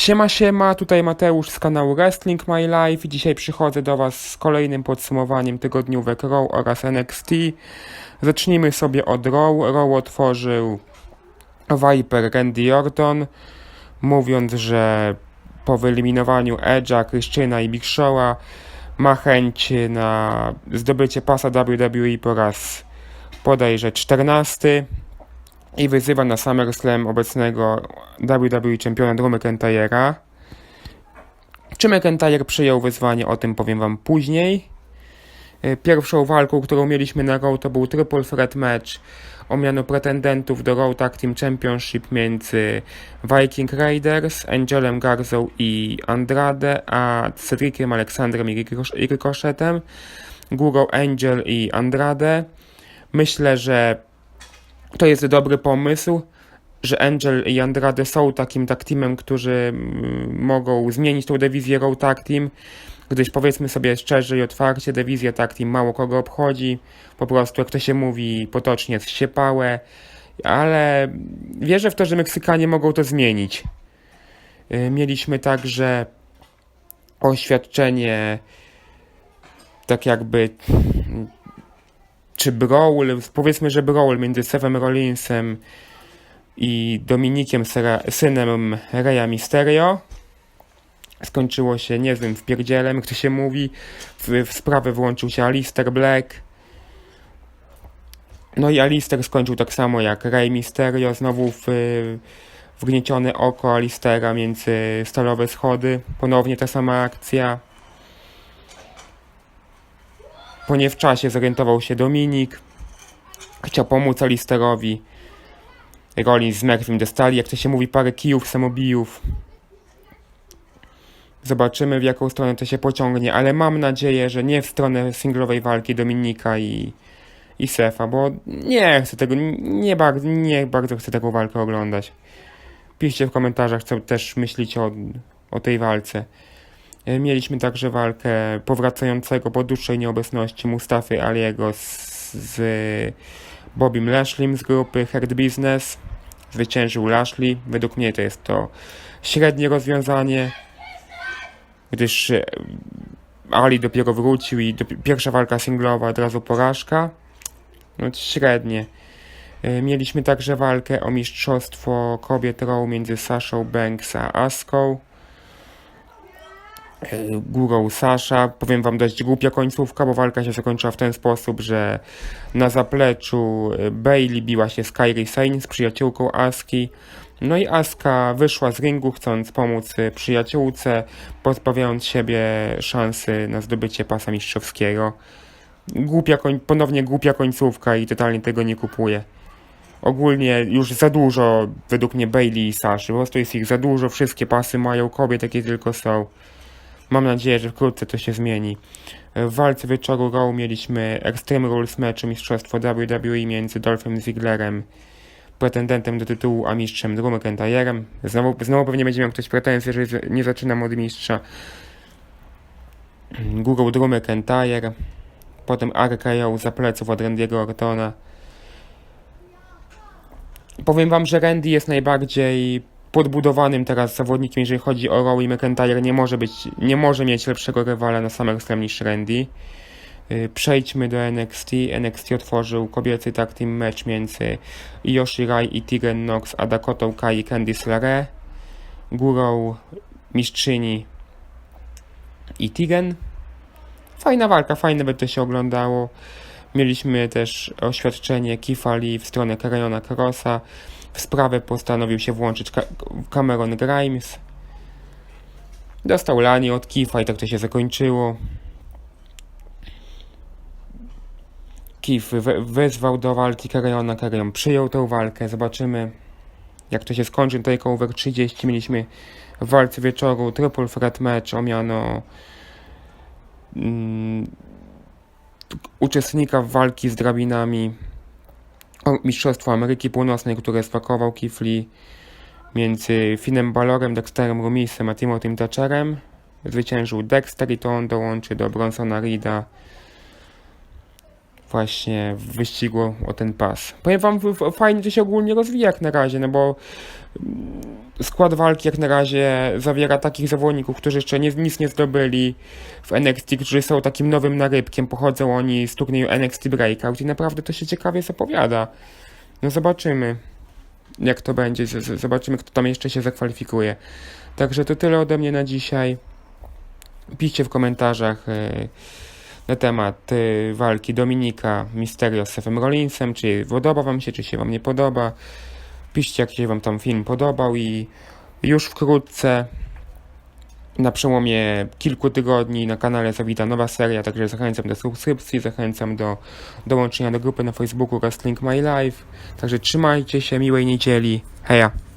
Siema, siema, tutaj Mateusz z kanału Wrestling My Life i dzisiaj przychodzę do Was z kolejnym podsumowaniem tygodniówek Raw oraz NXT. Zacznijmy sobie od Raw. Raw otworzył Viper Randy Orton, mówiąc, że po wyeliminowaniu Edge'a, Christiana i Big Show'a ma chęć na zdobycie pasa WWE po raz bodajże 14 i wyzywa na SummerSlam obecnego WWE czempiona Drew McIntyre'a. Czy McIntyre przyjął wyzwanie, o tym powiem wam później. E, Pierwszą walką, którą mieliśmy na Raw to był Triple Threat Match o miano pretendentów do Raw Tag Team Championship między Viking Raiders, Angelem Garzą i Andrade, a Cedriciem Aleksandrem i Ricochetem, górą Angel i Andrade. Myślę, że to jest dobry pomysł, że Angel i Andrade są takim tag teamem, którzy mm, mogą zmienić tą dywizję Raw Tag Team, gdyż powiedzmy sobie szczerze i otwarcie, dywizja tag team mało kogo obchodzi, po prostu jak to się mówi potocznie zsiepałe, ale wierzę w to, że Meksykanie mogą to zmienić. Y, Mieliśmy także oświadczenie tak jakby czy brawl, powiedzmy, że brawl między Sefem Rollinsem i Dominikiem, Sera, synem Reya Mysterio. Skończyło się niezłym wpierdzielem, jak to się mówi. W, w sprawę włączył się Alistair Black. No i Alistair skończył tak samo jak Rey Mysterio, znowu w, wgniecione oko Alistera między stalowe schody. Ponownie ta sama akcja. Po nie w czasie zorientował się Dominik. Chciał pomóc Alisterowi. Rollins z Merwim dostali, jak to się mówi, parę kijów, samobijów. Zobaczymy w jaką stronę to się pociągnie, ale mam nadzieję, że nie w stronę singlowej walki Dominika i, i Sefa, bo nie chcę tego, nie, bardzo, nie bardzo chcę taką walkę oglądać. Piszcie w komentarzach, co też myślicie o, o tej walce. E, Mieliśmy także walkę powracającego po dłuższej nieobecności Mustafy Aliego z, z Bobim Lashley'm z grupy Hurt Business. Zwyciężył Lashley. Według mnie to jest to średnie rozwiązanie, gdyż e, Ali dopiero wrócił i pierwsza walka singlowa od razu porażka. No średnie. E, Mieliśmy także walkę o mistrzostwo kobiet Raw między Sashą Banks a Aską górą Sasza. Powiem wam dość głupia końcówka, bo walka się zakończyła w ten sposób, że na zapleczu e, Bailey biła się z Kairi Sane z przyjaciółką Aski. No i Aska wyszła z ringu chcąc pomóc e, przyjaciółce, pozbawiając siebie szansy na zdobycie pasa mistrzowskiego. Głupia koń, ponownie głupia końcówka i totalnie tego nie kupuję. Ogólnie już za dużo według mnie Bailey i Saszy, po prostu jest ich za dużo, wszystkie pasy mają kobiet, jakie tylko są. Mam nadzieję, że wkrótce to się zmieni. W walce wieczoru Raw mieliśmy Extreme Rules meczu mistrzostwo WWE między Dolphem Zigglerem, pretendentem do tytułu, a mistrzem Drew McIntyre'em. Znowu, znowu pewnie będzie miał ktoś pretensje, że nie zaczynam od mistrza. Górą Drew McIntyre, potem RKO za pleców od Randy'ego Ortona. Powiem wam, że Randy jest najbardziej podbudowanym teraz zawodnikiem, jeżeli chodzi o i McIntyre nie może być, nie może mieć lepszego rywala na SummerSlam niż Randy. Yy, Przejdźmy do NXT. NXT otworzył kobiecy tag team match między Io Shirai i Tegan Nox, a Dakotą Kai i Candice LeRae. Górą mistrzyni i Tegan. Fajna walka, fajne by to się oglądało. Mieliśmy też oświadczenie Lee w stronę Karayona Crossa. W sprawę postanowił się włączyć Cameron Grimes. Dostał lanie od Kifa i tak to się zakończyło. Kif we- wezwał do walki Karayona, Karayon przyjął tę walkę. Zobaczymy jak to się skończy. Takeover 30 mieliśmy w walce wieczoru triple threat match o miano mm, uczestnika walki z drabinami o Mistrzostwo Ameryki Północnej, które spakował Kifli między Finem Balorem, Dexterem Rumisem a Timothym Thatcherem. Zwyciężył Dexter i to on dołączy do Bronsona Reeda właśnie w wyścigu o ten pas. Powiem wam, fajnie to się ogólnie rozwija jak na razie, no bo mm, skład walki jak na razie zawiera takich zawodników, którzy jeszcze nie, nic nie zdobyli w NXT, którzy są takim nowym narybkiem, pochodzą oni z turnieju NXT Breakout i naprawdę to się ciekawie zapowiada. No zobaczymy, jak to będzie, zobaczymy, kto tam jeszcze się zakwalifikuje. Także to tyle ode mnie na dzisiaj. Piszcie w komentarzach e, na temat e, walki Dominika Mysterio z Sefem Rollinsem, czy podoba wam się, czy się wam nie podoba. Piszcie, jak się wam tam film podobał i już wkrótce na przełomie kilku tygodni na kanale zawita nowa seria, także zachęcam do subskrypcji, zachęcam do dołączenia do grupy na Facebooku Wrestling My Life. Także trzymajcie się, miłej niedzieli. Heja!